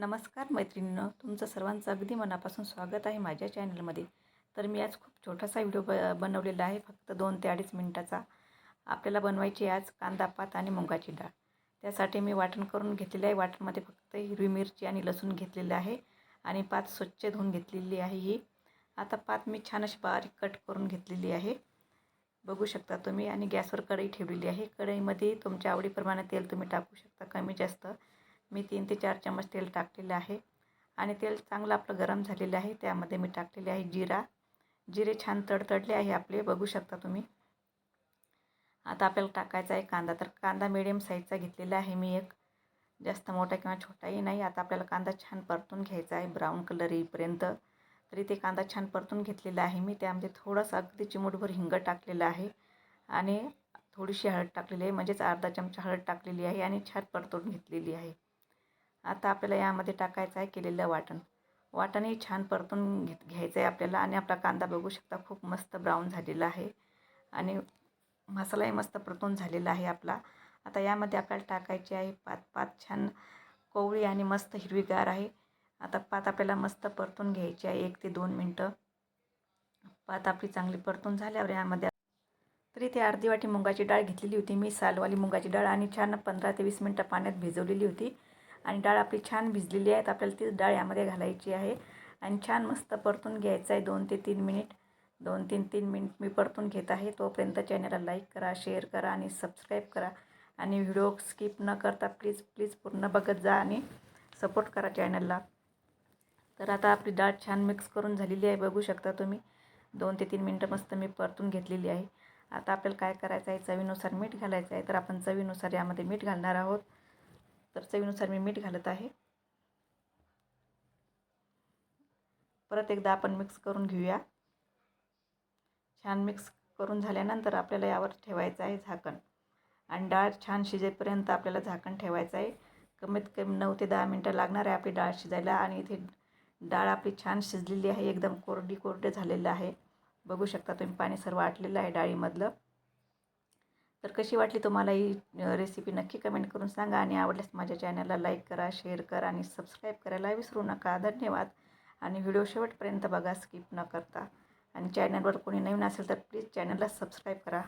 नमस्कार मैत्रिणीनं तुमचं सर्वांचं अगदी मनापासून स्वागत आहे माझ्या चॅनलमध्ये. तर मी आज खूप छोटासा व्हिडिओ ब बनवलेला आहे फक्त दोन ते अडीच मिनटाचा. आपल्याला बनवायची आहे आज कांदा पात आणि मुगाची डाळ. त्यासाठी मी वाटण करून घेतलेलं आहे. वाटणमध्ये फक्त हिरवी मिरची आणि लसूण घेतलेलं आहे आणि पात स्वच्छ धुवून घेतलेली आहे ही. आता पात मी छान अशी बारीक कट करून घेतलेली आहे. बघू शकता तुम्ही आणि गॅसवर कढई ठेवलेली आहे. कढईमध्ये तुमच्या आवडीप्रमाणे तेल तुम्ही टाकू शकता कमी जास्त. मी तीन ते चार चम्मच तेल टाकलेलं आहे. आणि तेल चांगलं आपलं गरम झालेलं आहे. त्यामध्ये मी टाकलेले आहे जिरा. जिरे छान तडतडले आहे आपले. बघू शकता तुम्ही. आता आपल्याला टाकायचा आहे कांदा. तर कांदा मिडियम साईजचा घेतलेला आहे मी एक. जास्त मोठा किंवा छोटाही नाही. आता आपल्याला कांदा छान परतून घ्यायचा आहे. ब्राऊन कलर येईपर्यंत. तरी ते कांदा छान परतून घेतलेला आहे मी. त्यामध्ये थोडंसं अगदी चिमूटभर हिंग टाकलेलं आहे. आणि थोडीशी हळद टाकलेली आहे. म्हणजेच अर्धा चमचा हळद टाकलेली आहे. आणि छान परतून घेतलेली आहे. आता आपल्याला यामध्ये टाकायचं आहे केलेलं वाटण. वाटणही छान परतून घेत घ्यायचं आहे आपल्याला आणि आपला कांदा बघू शकता खूप मस्त ब्राऊन झालेला आहे. आणि मसालाही मस्त परतून झालेला आहे आपला. आता यामध्ये आपल्याला टाकायची आहे पात पात छान कोवळी आणि मस्त हिरवीगार आहे. आता पात आपल्याला मस्त परतून घ्यायची आहे एक ते दोन मिनटं. पात आपली चांगली परतून झाल्यावर यामध्ये तरी ते अर्धी वाटी मुगाची डाळ घेतलेली होती मी सालवाली मुगाची डाळ आणि छान पंधरा ते वीस मिनटं पाण्यात भिजवलेली होती. आणि डाळ आपली छान भिजलेली आहे. तर आपल्याला तीच डाळ यामध्ये घालायची आहे. आणि छान मस्त परतून घ्यायचं आहे दोन ते तीन मिनिट. दोन तीन तीन मिनिट मी परतून घेत आहे. तोपर्यंत चॅनलला लाईक करा शेअर करा आणि सबस्क्राईब करा. आणि व्हिडिओ स्किप न करता प्लीज प्लीज पूर्ण बघत जा आणि सपोर्ट करा चॅनलला. तर आता आपली डाळ छान मिक्स करून झालेली आहे. बघू शकता तुम्ही. दोन ते तीन मिनटं मस्त मी परतून घेतलेली आहे. आता आपल्याला काय करायचं आहे? चवीनुसार मीठ घालायचं आहे. तर आपण चवीनुसार यामध्ये मीठ घालणार आहोत. तर चवीनुसार मी मीठ घालत आहे. परत एकदा आपण मिक्स करून घेऊया. छान मिक्स करून झाल्यानंतर आपल्याला यावर ठेवायचं आहे झाकण. आणि डाळ छान शिजेपर्यंत आपल्याला झाकण ठेवायचं आहे. कमीत कमी नऊ ते दहा मिनटं लागणार आहे आपली डाळ शिजायला आणि इथे डाळ आपली छान शिजलेली आहे. एकदम कोरडी कोरडे झालेलं आहे. बघू शकता तुम्ही पाणी सर्व आटलेलं आहे डाळीमधलं. तर कशी वाटली तुम्हाला ही रेसिपी नक्की कमेंट करून सांगा आणि आवडल्यास माझ्या चॅनलला लाईक करा शेअर करा आणि सबस्क्राईब करायला विसरू नका. धन्यवाद. आणि व्हिडिओ शेवटपर्यंत बघा स्किप न करता. आणि चॅनलवर कोणी नवीन असेल तर प्लीज चॅनलला सबस्क्राईब करा.